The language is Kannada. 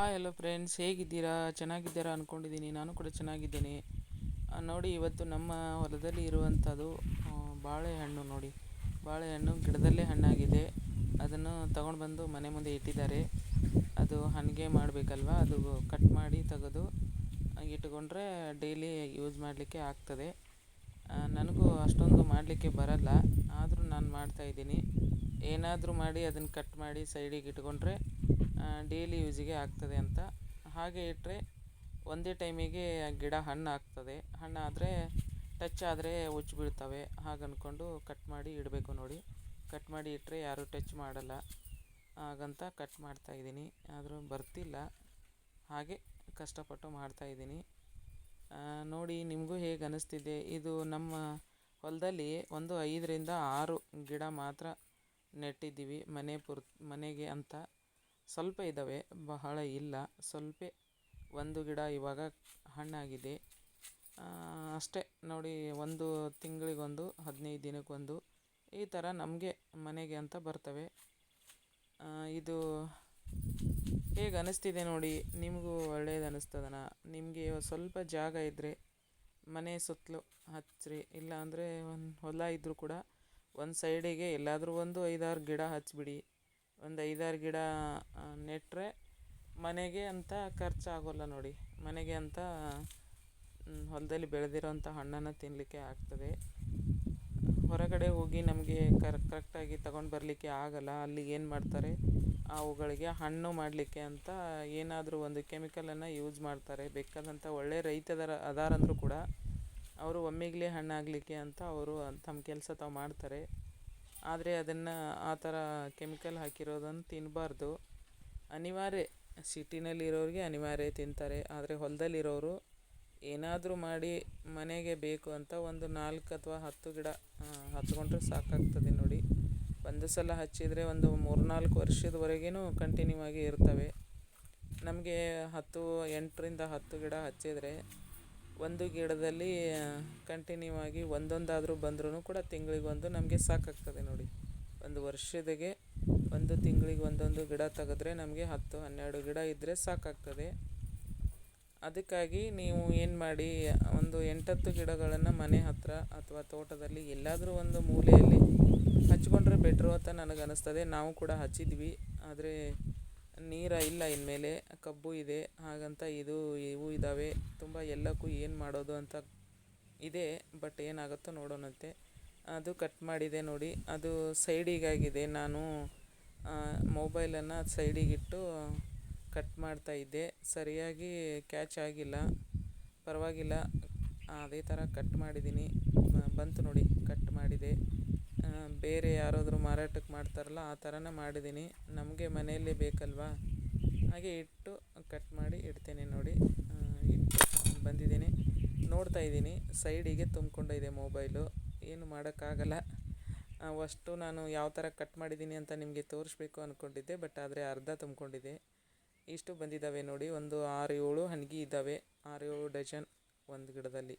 ಹಾಯ್ ಹಲೋ ಫ್ರೆಂಡ್ಸ್ ಹೇಗಿದ್ದೀರಾ? ಚೆನ್ನಾಗಿದ್ದೀರಾ ಅಂದ್ಕೊಂಡಿದ್ದೀನಿ ನಾನು ಕೂಡ ಚೆನ್ನಾಗಿದ್ದೀನಿ. ನೋಡಿ, ಇವತ್ತು ನಮ್ಮ ಹೊಲದಲ್ಲಿ ಇರುವಂಥದ್ದು ಬಾಳೆಹಣ್ಣು ನೋಡಿ. ಬಾಳೆಹಣ್ಣು ಗಿಡದಲ್ಲೇ ಹಣ್ಣಾಗಿದೆ. ಅದನ್ನು ತಗೊಂಡು ಬಂದು ಮನೆ ಮುಂದೆ ಇಟ್ಟಿದ್ದಾರೆ. ಅದು ಹಣ್ಣಿಗೆ ಮಾಡಬೇಕಲ್ವಾ? ಅದು ಕಟ್ ಮಾಡಿ ತೆಗೆದು ಇಟ್ಕೊಂಡ್ರೆ ಡೈಲಿ ಯೂಸ್ ಮಾಡಲಿಕ್ಕೆ ಆಗ್ತದೆ. ನನಗೂ ಅಷ್ಟೊಂದು ಮಾಡಲಿಕ್ಕೆ ಬರಲ್ಲ. ಆದರೂ ನಾನು ಮಾಡ್ತಾಯಿದ್ದೀನಿ ಏನಾದರೂ ಮಾಡಿ ಅದನ್ನು ಕಟ್ ಮಾಡಿ ಸೈಡಿಗೆ ಇಟ್ಕೊಂಡ್ರೆ ಡೈಲಿ ಯೂಸಿಗೆ ಆಗ್ತದೆ ಅಂತ. ಹಾಗೆ ಇಟ್ಟರೆ ಒಂದೇ ಟೈಮಿಗೆ ಗಿಡ ಹಣ್ಣು ಆಗ್ತದೆ. ಹಣ್ಣಾದರೆ ಟಚ್ ಆದರೆ ಉಚ್ಚಿ ಬೀಳ್ತವೆ. ಹಾಗೆ ಅಂದ್ಕೊಂಡು ಕಟ್ ಮಾಡಿ ಇಡಬೇಕು ನೋಡಿ. ಕಟ್ ಮಾಡಿ ಇಟ್ಟರೆ ಯಾರೂ ಟಚ್ ಮಾಡಲ್ಲ. ಹಾಗಂತ ಕಟ್ ಮಾಡ್ತಾಯಿದ್ದೀನಿ ಆದರೂ ಬರ್ತಿಲ್ಲ. ಹಾಗೆ ಕಷ್ಟಪಟ್ಟು ಮಾಡ್ತಾಯಿದ್ದೀನಿ ನೋಡಿ ನಿಮಗೂ ಹೇಗೆ ಅನ್ನಿಸ್ತಿದೆ ಇದು ನಮ್ಮ ಹೊಲದಲ್ಲಿ ಒಂದು ಐದರಿಂದ ಆರು ಗಿಡ ಮಾತ್ರ ನೆಟ್ಟಿದ್ದೀವಿ ಮನೆ ಪುರ್ ಮನೆಗೆ ಅಂತ. ಸ್ವಲ್ಪ ಇದ್ದಾವೆ, ಬಹಳ ಇಲ್ಲ. ಸ್ವಲ್ಪ ಒಂದು ಗಿಡ ಇವಾಗ ಹಣ್ಣಾಗಿದೆ. ಅಷ್ಟೇ. ನೋಡಿ, ಒಂದು ತಿಂಗಳಿಗೊಂದು, ಹದಿನೈದು ದಿನಕ್ಕೊಂದು ಈ ಥರ ನಮಗೆ ಮನೆಗೆ ಅಂತ ಬರ್ತವೆ. ಇದು ಹೇಗೆ ಅನ್ನಿಸ್ತಿದೆ ನೋಡಿ, ನಿಮಗೂ ಒಳ್ಳೇದು ಅನ್ನಿಸ್ತದನ ನಿಮಗೆ ಸ್ವಲ್ಪ ಜಾಗ ಇದ್ದರೆ ಮನೆ ಸುತ್ತಲೂ ಹಚ್ಚಿರಿ. ಇಲ್ಲ ಅಂದರೆ ಒಂದು ಹೊಲ ಇದ್ದರೂ ಕೂಡ ಒಂದು ಸೈಡಿಗೆ ಎಲ್ಲಾದರೂ ಒಂದು ಐದಾರು ಗಿಡ ಹಚ್ಚಿಬಿಡಿ ಒಂದು ಐದಾರು ಗಿಡ ನೆಟ್ಟರೆ ಮನೆಗೆ ಅಂತ ಖರ್ಚಾಗೋಲ್ಲ ನೋಡಿ. ಮನೆಗೆ ಅಂತ ಹೊಲದಲ್ಲಿ ಬೆಳೆದಿರೋಂಥ ಹಣ್ಣನ್ನು ತಿನ್ನಲಿಕ್ಕೆ ಆಗ್ತದೆ. ಹೊರಗಡೆ ಹೋಗಿ ನಮಗೆ ಕರ್ ಕರೆಕ್ಟಾಗಿ ತಗೊಂಡು ಬರಲಿಕ್ಕೆ ಆಗಲ್ಲ. ಅಲ್ಲಿ ಏನು ಮಾಡ್ತಾರೆ? ಅವುಗಳಿಗೆ ಹಣ್ಣು ಮಾಡಲಿಕ್ಕೆ ಅಂತ ಏನಾದರೂ ಒಂದು ಕೆಮಿಕಲನ್ನು ಯೂಸ್ ಮಾಡ್ತಾರೆ. ಬೇಕಾದಂಥ ಒಳ್ಳೆ ರೈತದರ ಅದಾರಂದರೂ ಕೂಡ, ಅವರು ಒಮ್ಮಿಗ್ಲೇ ಹಣ್ಣಾಗಲಿಕ್ಕೆ ಅಂತ ಅವರು ತಮ್ಮ ಕೆಲಸ ತಾವು ಮಾಡ್ತಾರೆ. ಆದರೆ ಅದನ್ನು ಆ ಥರ ಕೆಮಿಕಲ್ ಹಾಕಿರೋದನ್ನು ತಿನ್ನಬಾರ್ದು ಅನಿವಾರ್ಯ. ಸಿಟಿನಲ್ಲಿರೋರಿಗೆ ಅನಿವಾರ್ಯ ತಿಂತಾರೆ. ಆದರೆ ಹೊಲದಲ್ಲಿರೋರು ಏನಾದರೂ ಮಾಡಿ ಮನೆಗೆ ಬೇಕು ಅಂತ ಒಂದು ನಾಲ್ಕು ಅಥವಾ ಹತ್ತು ಗಿಡ ಹತ್ಕೊಂಡ್ರೆ ಸಾಕಾಗ್ತದೆ ನೋಡಿ. ಒಂದು ಸಲ ಹಚ್ಚಿದರೆ ಒಂದು ಮೂರ್ನಾಲ್ಕು ವರ್ಷದವರೆಗೂ ಕಂಟಿನ್ಯೂ ಆಗಿ ಇರ್ತವೆ. ನಮಗೆ ಹತ್ತು, ಎಂಟರಿಂದ ಹತ್ತು ಗಿಡ ಹಚ್ಚಿದರೆ ಒಂದು ಗಿಡದಲ್ಲಿ ಕಂಟಿನ್ಯೂ ಆಗಿ ಒಂದೊಂದಾದರೂ ಬಂದ್ರೂ ಕೂಡ ತಿಂಗಳಿಗೊಂದು ನಮಗೆ ಸಾಕಾಗ್ತದೆ ನೋಡಿ. ಒಂದು ವರ್ಷದಾಗೆ ಒಂದು ತಿಂಗಳಿಗೆ ಒಂದೊಂದು ಗಿಡ ತೆಗೆದ್ರೆ ನಮಗೆ ಹತ್ತು, ಹನ್ನೆರಡು ಗಿಡ ಇದ್ದರೆ ಸಾಕಾಗ್ತದೆ. ಅದಕ್ಕಾಗಿ ನೀವು ಏನು ಮಾಡಿ, ಒಂದು ಎಂಟತ್ತು ಗಿಡಗಳನ್ನು ಮನೆ ಹತ್ತಿರ ಅಥವಾ ತೋಟದಲ್ಲಿ ಎಲ್ಲಾದರೂ ಒಂದು ಮೂಲೆಯಲ್ಲಿ ಹಚ್ಕೊಂಡ್ರೆ ಬೆಟ್ರು ಅಂತ ನನಗೆ ಅನ್ನಿಸ್ತದೆ ನಾವು ಕೂಡ ಹಚ್ಚಿದ್ವಿ. ಆದರೆ ನೀರ ಇಲ್ಲ ಇನ್ಮೇಲೆ, ಕಬ್ಬು ಇದೆ, ಹಾಗಂತ ಇದು ಇವು ಇದ್ದಾವೆ ತುಂಬ ಎಲ್ಲಕ್ಕೂ ಏನು ಮಾಡೋದು ಅಂತ ಇದೆ, ಬಟ್ ಏನಾಗುತ್ತೋ ನೋಡೋಣಂತೆ. ಅದು ಕಟ್ ಮಾಡಿದೆ ನೋಡಿ. ಅದು ಸೈಡಿಗಾಗಿದೆ. ನಾನು ಮೊಬೈಲನ್ನು ಸೈಡಿಗಿಟ್ಟು ಕಟ್ ಮಾಡ್ತಾ ಇದ್ದೆ. ಸರಿಯಾಗಿ ಕ್ಯಾಚ್ ಆಗಿಲ್ಲ. ಪರವಾಗಿಲ್ಲ. ಅದೇ ಥರ ಕಟ್ ಮಾಡಿದ್ದೀನಿ. ಬಂತು ನೋಡಿ. ಕಟ್ ಮಾಡಿದೆ. ಬೇರೆ ಯಾರಾದರೂ ಮಾರಾಟಕ್ಕೆ ಮಾಡ್ತಾರಲ್ಲ, ಆ ಥರನೇ ಮಾಡಿದ್ದೀನಿ ನಮಗೆ ಮನೆಯಲ್ಲೇ ಬೇಕಲ್ವಾ? ಹಾಗೆ ಇಟ್ಟು ಕಟ್ ಮಾಡಿ ಇಡ್ತೇನೆ ನೋಡಿ. ಇಟ್ಟು ಬಂದಿದ್ದೀನಿ. ನೋಡ್ತಾ ಇದ್ದೀನಿ. ಸೈಡಿಗೆ ತುಂಬಿಕೊಂಡಿದೆ ಮೊಬೈಲು. ಏನು ಮಾಡೋಕ್ಕಾಗಲ್ಲ. ಅಷ್ಟು ನಾನು ಯಾವ ಥರ ಕಟ್ ಮಾಡಿದ್ದೀನಿ ಅಂತ ನಿಮಗೆ ತೋರಿಸ್ಬೇಕು ಅಂದ್ಕೊಂಡಿದ್ದೆ ಬಟ್ ಆದರೆ ಅರ್ಧ ತುಂಬಿಕೊಂಡಿದೆ. ಇಷ್ಟು ಬಂದಿದ್ದಾವೆ ನೋಡಿ. ಒಂದು ಆರು ಏಳು ಹಣ್ಗಿ ಇದ್ದಾವೆ ಆರು ಏಳು ಡಜನ್ ಒಂದು ಗಿಡದಲ್ಲಿ.